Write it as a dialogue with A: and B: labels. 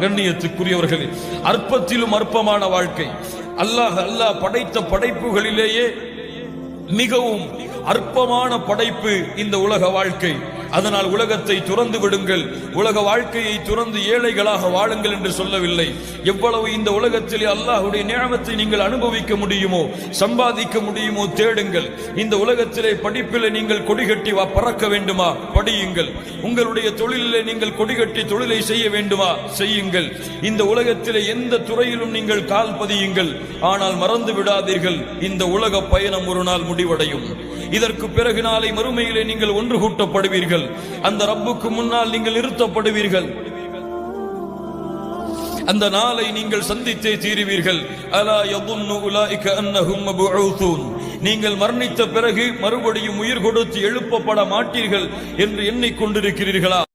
A: கண்ணியத்துக்குரியவர்களே அற்பத்திலும் அற்பமான வாழ்க்கை. அல்லாஹ் அல்லாஹ் படைத்த படைப்புகளிலேயே மிகவும் அற்பமான படைப்பு இந்த உலக வாழ்க்கை. அதனால் உலகத்தை துறந்து விடுங்கள். உலக வாழ்க்கையை துறந்து ஏழைகளாக வாழுங்கள் என்று சொல்லவில்லை. எவ்வளவு இந்த உலகத்தில் அல்லாஹுடைய நியமத்தை நீங்கள் அனுபவிக்க முடியுமோ சம்பாதிக்க முடியுமோ தேடுங்கள். இந்த உலகத்திலே படிப்பிலே நீங்கள் கொடிகட்டி வா பறக்க வேண்டுமா? படியுங்கள். உங்களுடைய தொழிலிலே நீங்கள் கொடிகட்டி தொழிலை செய்ய வேண்டுமா? செய்யுங்கள். இந்த உலகத்திலே எந்த துறையிலும் நீங்கள் கால் பதியுங்கள். ஆனால் மறந்து விடாதீர்கள். இந்த உலக பயணம் ஒரு நாள் முடிவடையும். இதற்கு பிறகு நாளை மறுமையிலே நீங்கள் ஒன்று கூட்டப்படுவீர்கள். அந்த ரப்புக்கு முன்னால் நீங்கள் நிறுத்தப்படுவீர்கள். அந்த நாளை நீங்கள் சந்தித்தே தீருவீர்கள். அலா யதுன்னு அன்னஹும் நீங்கள் மரணித்த பிறகு மறுபடியும் உயிர் கொடுத்து எழுப்பப்பட மாட்டீர்கள் என்று எண்ணிக்கொண்டிருக்கிறீர்களா?